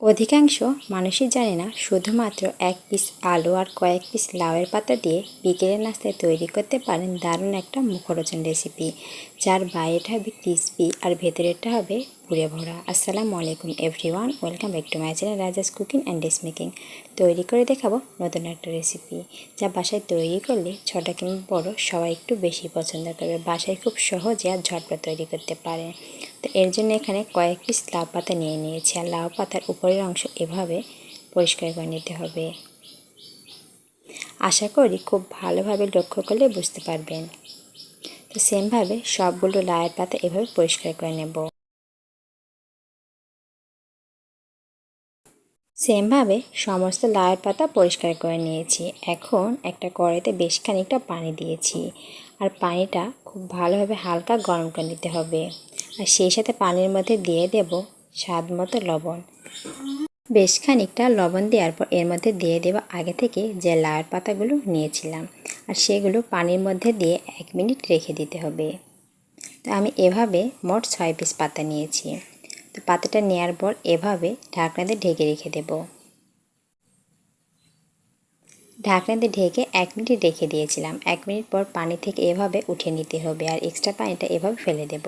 অধিকাংশ মানুষই জানে না, শুধুমাত্র এক পিস আলু আর কয়েক পিস লাউয়ের পাতা দিয়ে বিকেলের নাস্তায় তৈরি করতে পারেন দারুণ একটা মুখরোচন রেসিপি, যার বাইরেটা হবে ক্রিসপি আর ভেতরেরটা হবে পুরে ভরা। আসসালামু আলাইকুম everyone welcome back to my channel Raja's cooking and dish making তৈরি করে দেখাবো নতুন একটা রেসিপি, যা বাসায় তৈরি করলে ছোটো কিংবা বড়ো সবাই একটু বেশি পছন্দ করবে। বাসায় খুব সহজে আর ঝটপট তৈরি করতে পারে। তো এর জন্য এখানে কয়েক পিস লাউ পাতা নিয়ে নিয়েছি। আর লাউ পাতার উপরের অংশ এভাবে পরিষ্কার করে নিতে হবে। আশা করি খুব ভালোভাবে লক্ষ্য করলে বুঝতে পারবেন। তো সেমভাবে সবগুলো লাউয়ের পাতা এভাবে পরিষ্কার করে নেব। সেমভাবে সমস্ত লাউয়ের পাতা পরিষ্কার করে নিয়েছি। এখন একটা কড়াইতে বেশ খানিকটা পানি দিয়েছি। আর পানিটা খুব ভালোভাবে হালকা গরম করে নিতে হবে। আর সেই সাথে পানির মধ্যে দিয়ে দেব স্বাদ মতো লবণ। বেশ খানিকটা লবণ দেওয়ার পর এর মধ্যে দিয়ে দেব আগে থেকে যে লাউয়ের পাতাগুলো নিয়েছিলাম। আর সেগুলো পানির মধ্যে দিয়ে এক মিনিট রেখে দিতে হবে। তো আমি এভাবে মোট ছয় পিস পাতা নিয়েছি। তো পাতাটা নেওয়ার পর এভাবে ঢাকনাতে ঢেকে রেখে দেব। ঢাকনাতে ঢেকে এক মিনিট রেখে দিয়েছিলাম। এক মিনিট পর পানি থেকে এভাবে উঠে নিতে হবে আর এক্সট্রা পানিটা এভাবে ফেলে দেব।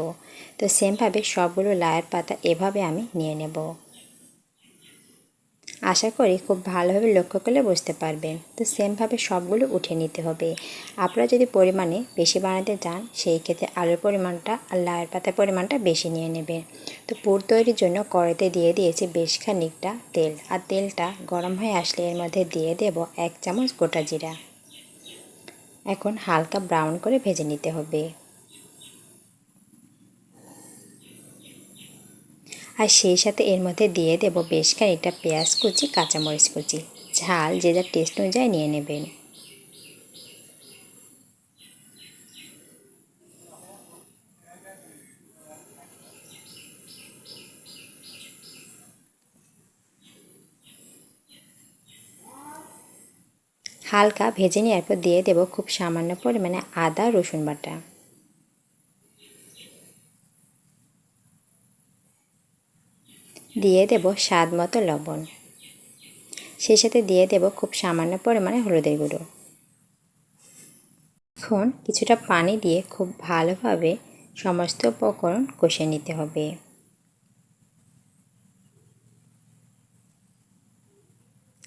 তো সেমভাবে সবগুলো লায়ার পাতা এভাবে আমি নিয়ে নেব। আশা করি খুব ভালোভাবে লক্ষ্য করলে বুঝতে পারবেন তো সেমভাবে সবগুলো উঠে নিতে হবে। আপনারা যদি পরিমাণে বেশি বানাতে চান, সেই ক্ষেত্রে আলুর পরিমাণটা আর লাউয়ের পাতার পরিমাণটা বেশি নিয়ে নেবেন তো পুর তৈরির জন্য কড়াইতে দিয়ে দিয়েছি বেশ খানিকটা তেল। আর তেলটা গরম হয়ে আসলে এর মধ্যে দিয়ে দেব এক চামচ গোটা জিরা। এখন হালকা ব্রাউন করে ভেজে নিতে হবে। আর সেই সাথে এর মধ্যে দিয়ে দেব বেশ খানিকটা পেঁয়াজ কুচি, কাঁচামরিচ কুচি। ঝাল যে যার টেস্ট অনুযায়ী নিয়ে নেবেন। হালকা ভেজে নেওয়ার পর দিয়ে দেব খুব সামান্য পরিমাণে আদা রসুন বাটা। দিয়ে দেব স্বাদ মতো লবণ। সেই সাথে দিয়ে দেব খুব সামান্য পরিমাণে হলুদের গুঁড়ো। এখন কিছুটা পানি দিয়ে খুব ভালোভাবে সমস্ত উপকরণ কষে নিতে হবে।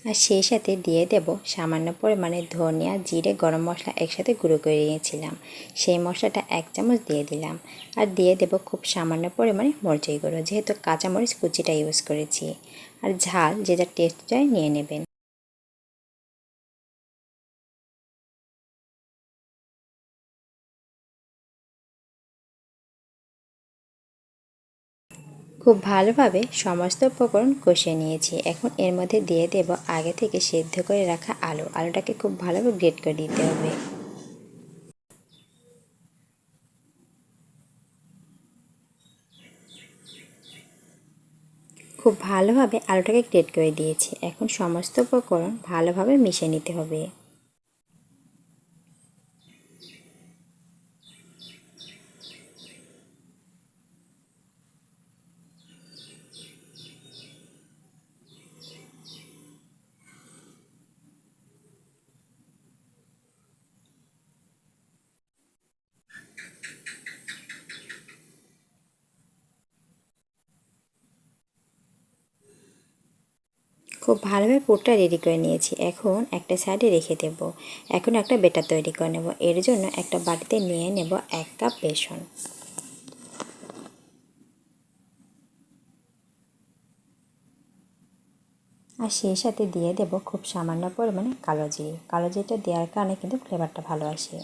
আর সেই সাথে দিয়ে দেব সামান্য পরিমাণে ধনিয়া, জিরে, গরম মশলা একসাথে গুঁড়ো করে নিয়েছিলাম। সেই মশলাটা এক চামচ দিয়ে দিলাম। আর দিয়ে দেব খুব সামান্য পরিমাণে মরিচই গুঁড়ো, যেহেতু কাঁচামরিচ কুচিটা ইউজ করেছি। আর ঝাল, যে যা টেস্ট চাই নিয়ে নেবেন। খুব ভালোভাবে সমস্ত উপকরণ কষিয়ে নিয়েছি। এখন এর মধ্যে দিয়ে দেব আগে থেকে সেদ্ধ করে রাখা আলু। আলুটাকে খুব ভালোভাবে গ্রেট করে দিতে হবে। খুব ভালোভাবে আলুটাকে গ্রেট করে দিয়েছি। এখন সমস্ত উপকরণ ভালোভাবে মিশিয়ে নিতে হবে। খুব ভালোভাবে পুরটা রেডি করে নিয়েছি। এখন একটা সাইডে রেখে দেব। এখন একটা বেটার তৈরি করে নেব। এর জন্য একটা বাটিতে নিয়ে নেব এক কাপ বেসন। আর সেই সাথে দিয়ে দেব খুব সামান্য পরিমাণে কালো জিরে। কালো জিরেটা দেওয়ার কারণে কিন্তু ফ্লেভারটা ভালো আসে।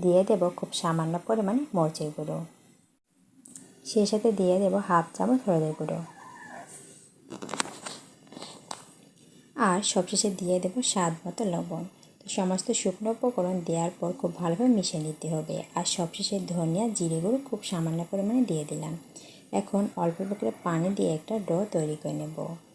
দিয়ে দেব খুব সামান্য পরিমাণে মরচের গুঁড়ো। সেই সাথে দিয়ে দেব হাফ চামচ হলুদের গুঁড়ো। আর সবশেষে দিয়ে দেবো স্বাদ মতো লবণ। তো সমস্ত শুকনো উপকরণ দেওয়ার পর খুব ভালোভাবে মিশিয়ে নিতে হবে। আর সবশেষে ধনিয়া, জিরে গুঁড়ো খুব সামান্য পরিমাণে দিয়ে দিলাম। এখন অল্প পুকুরে করে পানি দিয়ে একটা ডো তৈরি করে নেব।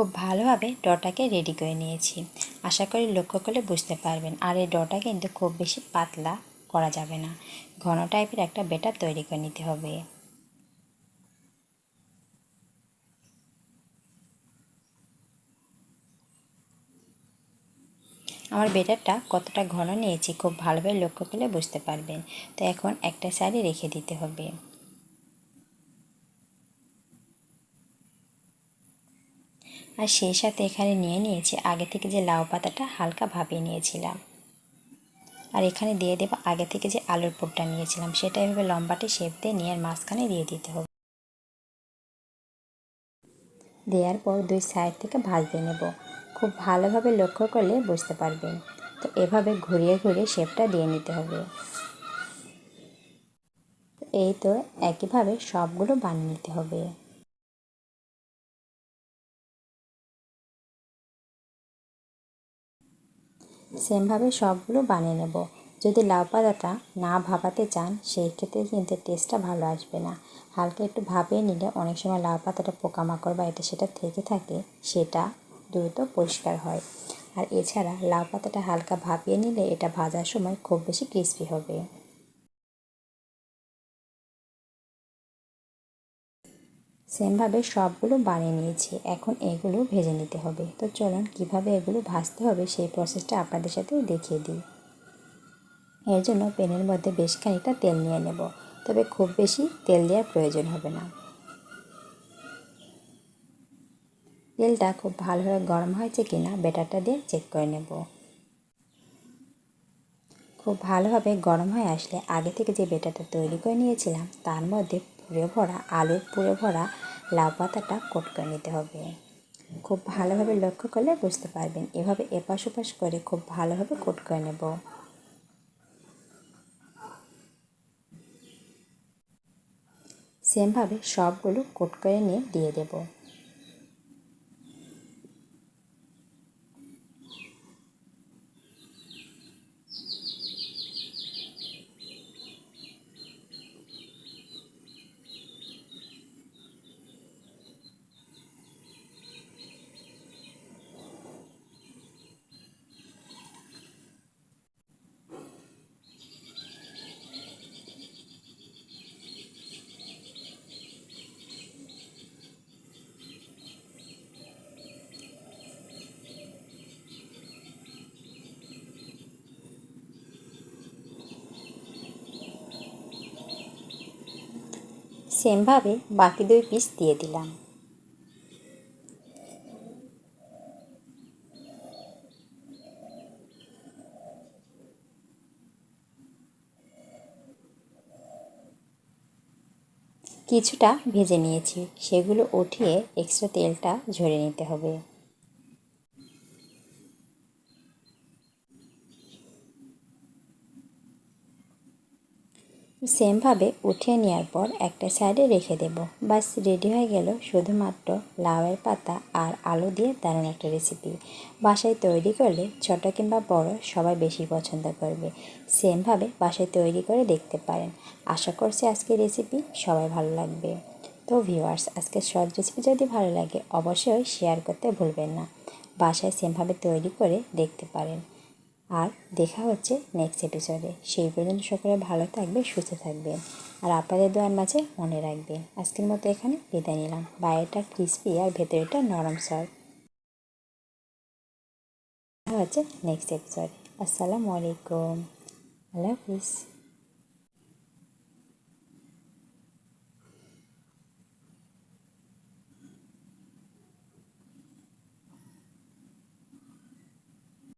খুব ভালোভাবে ডটাকে রেডি করে নিয়েছি। আশা করি লক্ষ্য করলে বুঝতে পারবেন। আর এই ডটা কিন্তু খুব বেশি পাতলা করা যাবে না। ঘন টাইপের একটা বেটার তৈরি করে নিতে হবে। আমার বেটারটা কতটা ঘন নিয়েছি খুব ভালোভাবে লক্ষ্য করলে বুঝতে পারবেন। তো এখন একটা সাইডে রেখে দিতে হবে। আর সেই সাথে এখানে নিয়ে নিয়েছি আগে থেকে যে লাউ পাতাটা হালকা ভাপিয়ে নিয়েছিলাম। আর এখানে দিয়ে দেবো আগে থেকে যে আলুর পুরটা নিয়েছিলাম, সেটা এভাবে লম্বাটি শেপ দিয়ে নিয়ে মাঝখানে দিয়ে দিতে হবে। দেওয়ার পর দুই সাইড থেকে ভাজতে নেব। খুব ভালোভাবে লক্ষ্য করলে বুঝতে পারবেন। তো এভাবে ঘুরিয়ে ঘুরিয়ে শেপটা দিয়ে নিতে হবে। এই তো একইভাবে সবগুলো বানিয়ে নিতে হবে। সেমভাবে সবগুলো বানিয়ে নেব। যদি লাউ পাতাটা না ভাপাতে চান, সেই ক্ষেত্রে কিন্তু টেস্টটা ভালো আসবে না। হালকা একটু ভাপিয়ে নিলে অনেক সময় লাউ পাতাটা পোকামাকড় বা এটা সেটা থেকে থাকে, সেটা দ্রুত পরিষ্কার হয়। আর এছাড়া লাউ পাতাটা হালকা ভাপিয়ে নিলে এটা ভাজার সময় খুব বেশি ক্রিস্পি হবে। সেমভাবে সবগুলো বানিয়ে নিয়েছি। এখন এগুলো ভেজে নিতে হবে। তো চলুন, কীভাবে এগুলো ভাজতে হবে সেই প্রসেসটা আপনাদের সাথে দেখিয়ে দিই। এর জন্য প্যানের মধ্যে বেশ খানিকটা তেল নিয়ে নেব। তবে খুব বেশি তেল দেওয়ার প্রয়োজন হবে না। তেলটা খুব ভালোভাবে গরম হয়েছে কি না ব্যাটারটা দিয়ে চেক করে নেব। খুব ভালোভাবে গরম হয়ে আসলে আগে থেকে যে বেটারটা তৈরি করে নিয়েছিলাম, তার মধ্যে পুরে ভরা আলুর পুড়ে ভরা, লাউ পাতাটা কোট করে নিতে হবে। খুব ভালোভাবে লক্ষ্য করলে বুঝতে পারবেন, এভাবে এপাশ ওপাশ করে খুব ভালোভাবে কোট করে নেব। সেমভাবে সবগুলো কোট করে নিয়ে দিয়ে দেবো। সেমভাবে বাকি দুই পিস দিয়ে দিলাম। কিছুটা ভেজে নিয়েছি, সেগুলো উঠিয়ে এক্সট্রা তেলটা ঝরে নিতে হবে। সেমভাবে উঠিয়ে নেওয়ার পর একটা সাইডে রেখে দেব। বাস, রেডি হয়ে গেল শুধুমাত্র লাউয়ের পাতা আর আলু দিয়ে দারুণ একটা রেসিপি বাসায় তৈরি করলে ছোট কিংবা বড় সবাই বেশি পছন্দ করবে। সেমভাবে বাসায় তৈরি করে দেখতে পারেন। আশা করছি আজকের রেসিপি সবাই ভালো লাগবে। তো ভিউয়ার্স আজকের শর্ট রেসিপি যদি ভালো লাগে, অবশ্যই শেয়ার করতে ভুলবেন না। বাসায় সেমভাবে তৈরি করে দেখতে পারেন। আর দেখা হচ্ছে নেক্সট এপিসোডে সেই পর্যন্ত সকলে ভালো থাকবে সুস্থ থাকবেন। আর আপনাদের দোয়ার মাঝে মনে রাখবেন, আজকের মতো এখানে বিদায় নিলাম। বাইরেটা ক্রিসপি আর ভেতরেটা নরম সর দেখা হচ্ছে নেক্সট এপিসোডে আসসালামু আলাইকুম। আল্লাহ হাফিজ।